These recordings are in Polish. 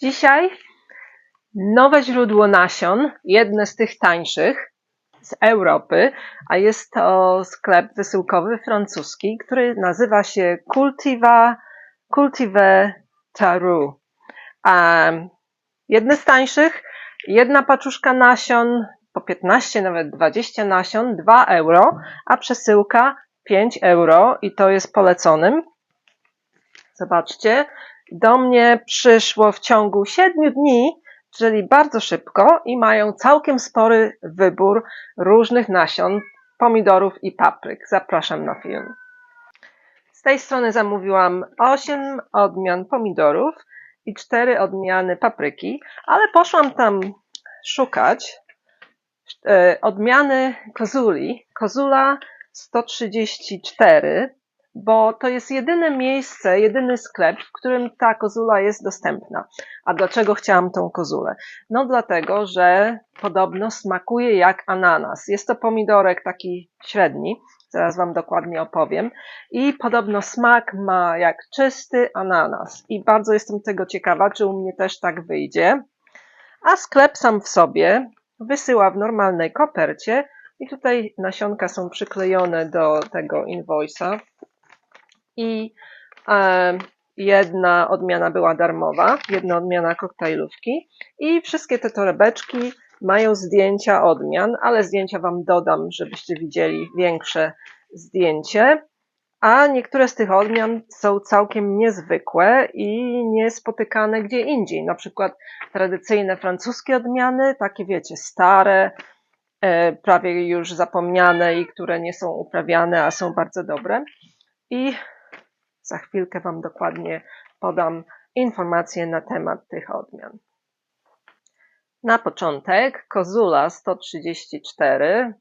Dzisiaj nowe źródło nasion, jedne z tych tańszych z Europy, a jest to sklep wysyłkowy francuski, który nazywa się Cultiva, Cultive Taru. Jedne z tańszych, jedna paczuszka nasion po 15, nawet 20 nasion, 2 euro, a przesyłka 5 euro i to jest poleconym. Zobaczcie, do mnie przyszło w ciągu 7 dni, czyli bardzo szybko i mają całkiem spory wybór różnych nasion, pomidorów i papryk. Zapraszam na film. Z tej strony zamówiłam 8 odmian pomidorów i 4 odmiany papryki, ale poszłam tam szukać e, odmiany kozuli. Kozula 134 bo to jest jedyne miejsce, jedyny sklep, w którym ta kozula jest dostępna. A dlaczego chciałam tą kozulę? No dlatego, że podobno smakuje jak ananas. Jest to pomidorek taki średni, zaraz Wam dokładnie opowiem. I podobno smak ma jak czysty ananas. I bardzo jestem tego ciekawa, czy u mnie też tak wyjdzie. A sklep sam w sobie wysyła w normalnej kopercie i tutaj nasionka są przyklejone do tego invoice'a i e, jedna odmiana była darmowa, jedna odmiana koktajlówki i wszystkie te torebeczki mają zdjęcia odmian, ale zdjęcia Wam dodam, żebyście widzieli większe zdjęcie. A niektóre z tych odmian są całkiem niezwykłe i niespotykane gdzie indziej. Na przykład tradycyjne francuskie odmiany, takie wiecie, stare, e, prawie już zapomniane i które nie są uprawiane, a są bardzo dobre. I za chwilkę Wam dokładnie podam informacje na temat tych odmian. Na początek kozula 134.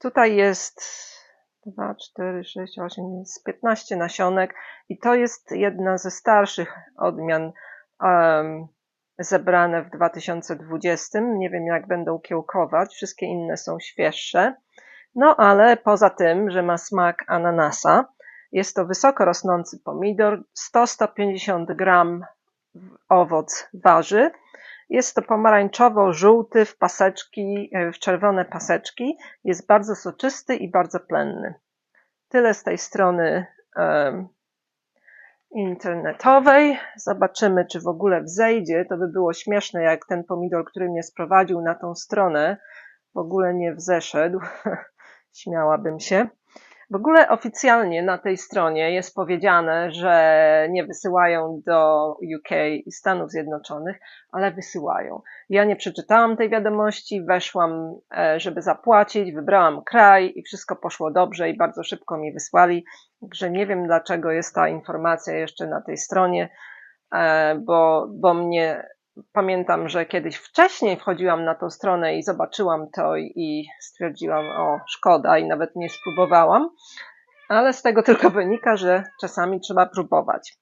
Tutaj jest 2, 4, 6, 8, jest 15 nasionek i to jest jedna ze starszych odmian um, zebrane w 2020. Nie wiem jak będą kiełkować, wszystkie inne są świeższe. No ale poza tym, że ma smak ananasa, jest to wysoko rosnący pomidor, 100-150 gram owoc waży. Jest to pomarańczowo-żółty w paseczki, e, w czerwone paseczki. Jest bardzo soczysty i bardzo plenny. Tyle z tej strony internetowej. Zobaczymy, czy w ogóle wzejdzie. To by było śmieszne, jak ten pomidor, który mnie sprowadził na tą stronę, w ogóle nie wzeszedł. Śmiałabym się. W ogóle oficjalnie na tej stronie jest powiedziane, że nie wysyłają do UK i Stanów Zjednoczonych, ale wysyłają. Ja nie przeczytałam tej wiadomości, weszłam, e, żeby zapłacić, wybrałam kraj i wszystko poszło dobrze i bardzo szybko mi wysłali. Także nie wiem, dlaczego jest ta informacja jeszcze na tej stronie, e, bo, bo mnie pamiętam, że kiedyś wcześniej wchodziłam na tą stronę i zobaczyłam to i stwierdziłam, o, szkoda, i nawet nie spróbowałam, ale z tego tylko wynika, że czasami trzeba próbować.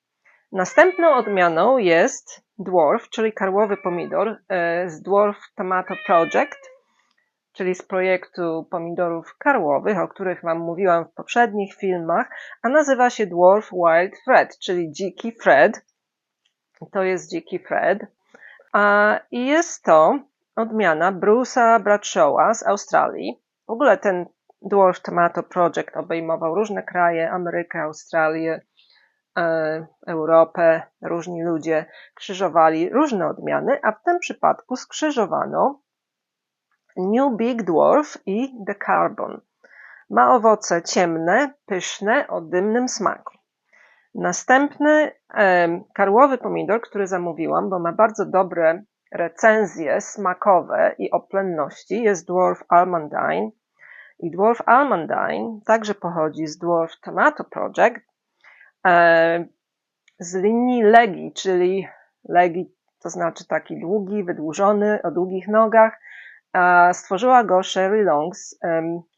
Następną odmianą jest dwarf, czyli karłowy pomidor e, z Dwarf Tomato Project, czyli z projektu pomidorów karłowych, o których Wam mówiłam w poprzednich filmach, a nazywa się Dwarf Wild Fred, czyli dziki Fred. To jest dziki Fred. I jest to odmiana Bruce'a Bradshawa z Australii. W ogóle ten Dwarf Tomato Project obejmował różne kraje, Amerykę, Australię, e, Europę, różni ludzie krzyżowali różne odmiany, a w tym przypadku skrzyżowano New Big Dwarf i The Carbon. Ma owoce ciemne, pyszne, o dymnym smaku. Następny karłowy pomidor, który zamówiłam, bo ma bardzo dobre recenzje smakowe i o plenności, jest Dwarf Almondine. I Dwarf Almondine także pochodzi z Dwarf Tomato Project z linii Legi, czyli Legi to znaczy taki długi, wydłużony, o długich nogach. Stworzyła go Sherry Longs,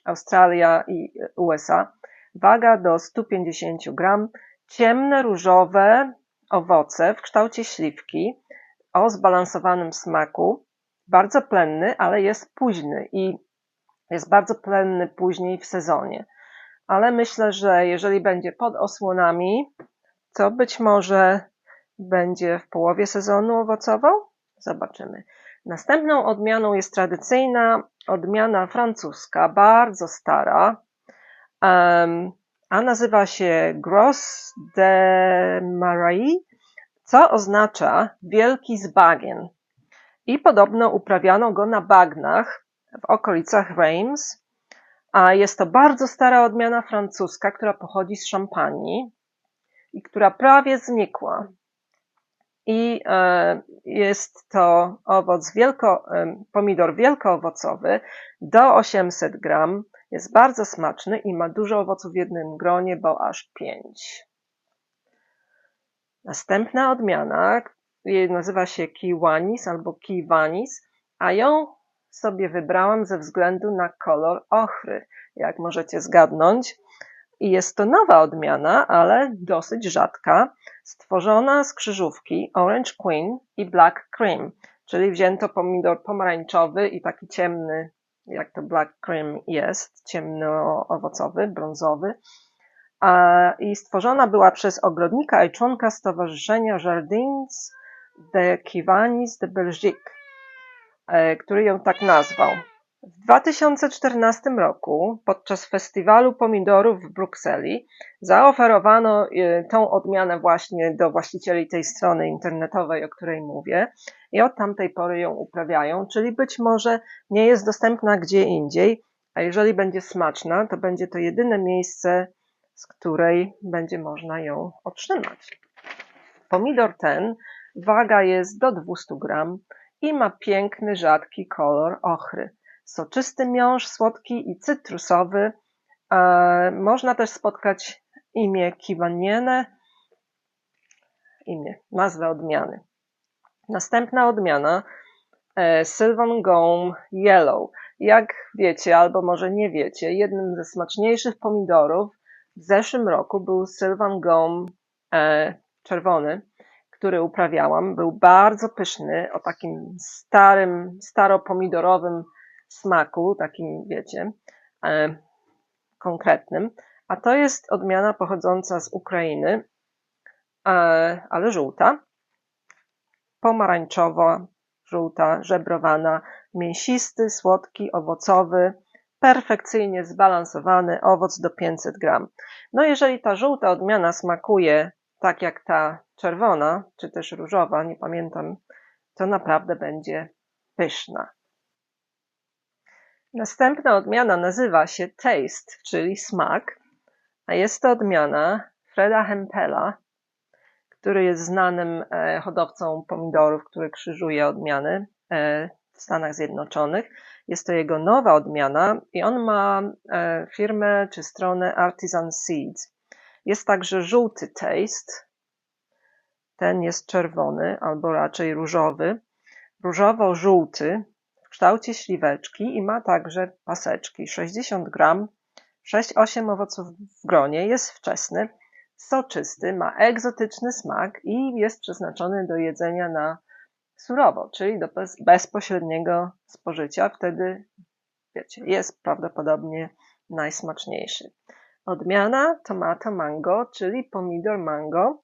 Australia i USA. Waga do 150 gram ciemne różowe owoce w kształcie śliwki o zbalansowanym smaku, bardzo plenny, ale jest późny i jest bardzo plenny później w sezonie. Ale myślę, że jeżeli będzie pod osłonami, to być może będzie w połowie sezonu owocował? Zobaczymy. Następną odmianą jest tradycyjna odmiana francuska, bardzo stara, a nazywa się Gros de Marais, co oznacza wielki z bagien. I podobno uprawiano go na bagnach w okolicach Reims, a jest to bardzo stara odmiana francuska, która pochodzi z Szampanii i która prawie znikła. I e, jest to owoc wielko, e, pomidor wielkoowocowy do 800 gram. Jest bardzo smaczny i ma dużo owoców w jednym gronie, bo aż 5. Następna odmiana nazywa się Kiwanis albo Kiwanis, a ją sobie wybrałam ze względu na kolor ochry, jak możecie zgadnąć. I jest to nowa odmiana, ale dosyć rzadka, stworzona z krzyżówki Orange Queen i Black Cream, czyli wzięto pomidor pomarańczowy i taki ciemny, jak to Black Cream jest, ciemno-owocowy, brązowy. I stworzona była przez ogrodnika i członka Stowarzyszenia Jardins de Kivanis de Belgique, e, który ją tak nazwał. W 2014 roku podczas festiwalu pomidorów w Brukseli zaoferowano e, tą odmianę właśnie do właścicieli tej strony internetowej, o której mówię i od tamtej pory ją uprawiają, czyli być może nie jest dostępna gdzie indziej, a jeżeli będzie smaczna, to będzie to jedyne miejsce, z której będzie można ją otrzymać. Pomidor ten waga jest do 200 gram i ma piękny, rzadki kolor ochry soczysty miąższ, słodki i cytrusowy. E, można też spotkać imię kiwaniene, imię, nazwę odmiany. Następna odmiana e, Sylvan Gome Yellow. Jak wiecie, albo może nie wiecie, jednym ze smaczniejszych pomidorów w zeszłym roku był Sylvan Gome czerwony, który uprawiałam. Był bardzo pyszny, o takim starym, staropomidorowym smaku, takim wiecie, e, konkretnym, a to jest odmiana pochodząca z Ukrainy, e, ale żółta, pomarańczowa, żółta, żebrowana, mięsisty, słodki, owocowy, perfekcyjnie zbalansowany owoc do 500 gram. No jeżeli ta żółta odmiana smakuje tak jak ta czerwona, czy też różowa, nie pamiętam, to naprawdę będzie pyszna. Następna odmiana nazywa się taste, czyli smak, a jest to odmiana Freda Hempela, który jest znanym e, hodowcą pomidorów, który krzyżuje odmiany e, w Stanach Zjednoczonych. Jest to jego nowa odmiana i on ma e, firmę czy stronę Artisan Seeds. Jest także żółty taste. Ten jest czerwony albo raczej różowy. Różowo-żółty kształcie śliweczki i ma także paseczki. 60 gram, 6-8 owoców w gronie, jest wczesny, soczysty, ma egzotyczny smak i jest przeznaczony do jedzenia na surowo, czyli do bez, bezpośredniego spożycia. Wtedy, wiecie, jest prawdopodobnie najsmaczniejszy. Odmiana tomato mango, czyli pomidor mango.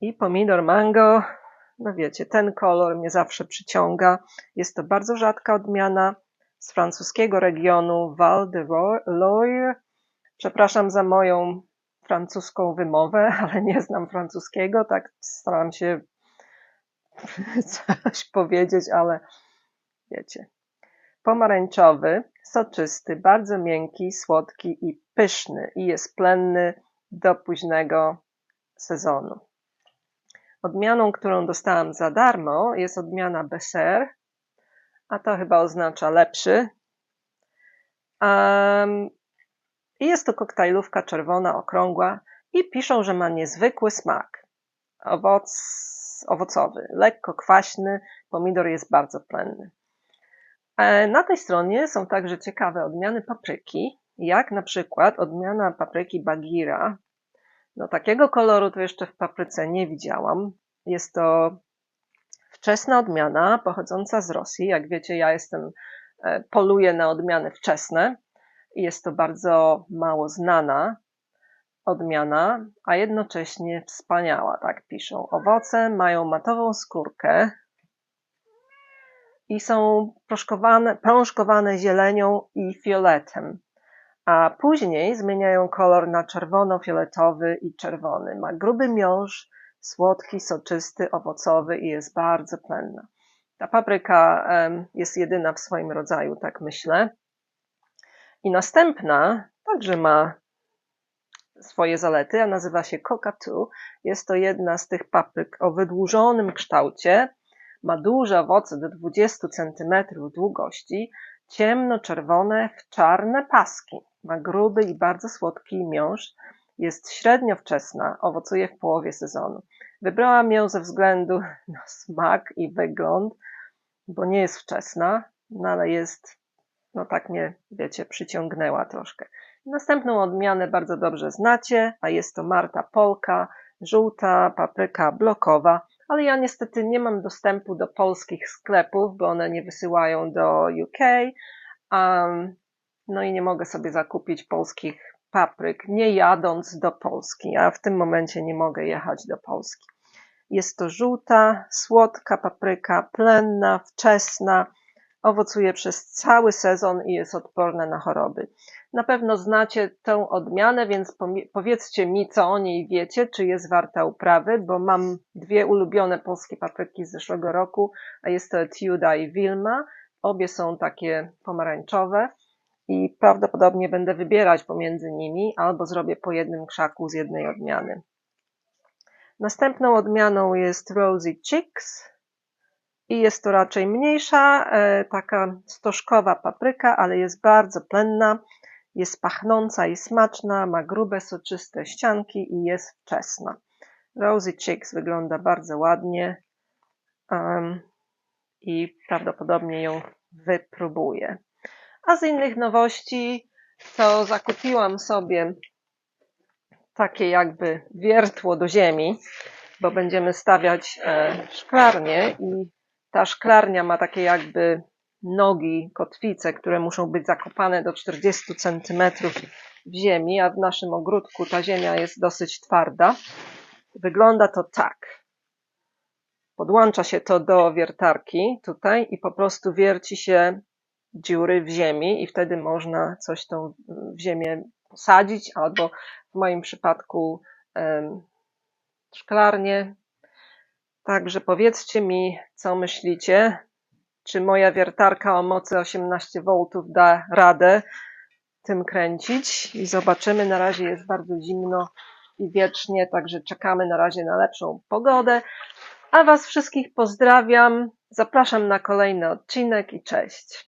I pomidor mango no wiecie, ten kolor mnie zawsze przyciąga. Jest to bardzo rzadka odmiana z francuskiego regionu Val de Loire. Przepraszam za moją francuską wymowę, ale nie znam francuskiego, tak staram się coś powiedzieć, ale wiecie. Pomarańczowy, soczysty, bardzo miękki, słodki i pyszny i jest plenny do późnego sezonu. Odmianą, którą dostałam za darmo, jest odmiana Besser, a to chyba oznacza lepszy. Um, jest to koktajlówka czerwona, okrągła i piszą, że ma niezwykły smak. Owoc, owocowy, lekko kwaśny, pomidor jest bardzo plenny. E, na tej stronie są także ciekawe odmiany papryki, jak na przykład odmiana papryki Bagira, no takiego koloru to jeszcze w papryce nie widziałam. Jest to wczesna odmiana pochodząca z Rosji. Jak wiecie, ja jestem, e, poluję na odmiany wczesne i jest to bardzo mało znana odmiana, a jednocześnie wspaniała, tak piszą. Owoce mają matową skórkę i są proszkowane, prążkowane zielenią i fioletem, a później zmieniają kolor na czerwono-fioletowy i czerwony. Ma gruby miąższ, słodki, soczysty, owocowy i jest bardzo plenna. Ta papryka jest jedyna w swoim rodzaju, tak myślę. I następna także ma swoje zalety, a nazywa się Cockatoo. Jest to jedna z tych papryk o wydłużonym kształcie. Ma duże owoce do 20 cm długości, ciemno-czerwone w czarne paski. Ma gruby i bardzo słodki miąższ. Jest średnio wczesna, owocuje w połowie sezonu. Wybrałam ją ze względu na smak i wygląd, bo nie jest wczesna, no ale jest, no tak mnie, wiecie, przyciągnęła troszkę. Następną odmianę bardzo dobrze znacie, a jest to Marta Polka, żółta papryka blokowa, ale ja niestety nie mam dostępu do polskich sklepów, bo one nie wysyłają do UK, um, no i nie mogę sobie zakupić polskich papryk, nie jadąc do Polski, a w tym momencie nie mogę jechać do Polski. Jest to żółta, słodka papryka, plenna, wczesna, owocuje przez cały sezon i jest odporna na choroby. Na pewno znacie tę odmianę, więc powiedzcie mi, co o niej wiecie, czy jest warta uprawy, bo mam dwie ulubione polskie papryki z zeszłego roku, a jest to Etiuda i Wilma. Obie są takie pomarańczowe i prawdopodobnie będę wybierać pomiędzy nimi, albo zrobię po jednym krzaku z jednej odmiany. Następną odmianą jest Rosy Chicks i jest to raczej mniejsza, e, taka stożkowa papryka, ale jest bardzo plenna, jest pachnąca i smaczna, ma grube, soczyste ścianki i jest wczesna. Rosy Chicks wygląda bardzo ładnie um, i prawdopodobnie ją wypróbuję. A z innych nowości, co zakupiłam sobie takie jakby wiertło do ziemi, bo będziemy stawiać e, szklarnię i ta szklarnia ma takie jakby nogi, kotwice, które muszą być zakopane do 40 centymetrów w ziemi, a w naszym ogródku ta ziemia jest dosyć twarda. Wygląda to tak. Podłącza się to do wiertarki tutaj i po prostu wierci się dziury w ziemi i wtedy można coś tą w ziemię posadzić albo w moim przypadku szklarnię. Także powiedzcie mi, co myślicie. Czy moja wiertarka o mocy 18 V da radę tym kręcić? I zobaczymy. Na razie jest bardzo zimno i wiecznie, także czekamy na razie na lepszą pogodę. A Was wszystkich pozdrawiam. Zapraszam na kolejny odcinek i cześć.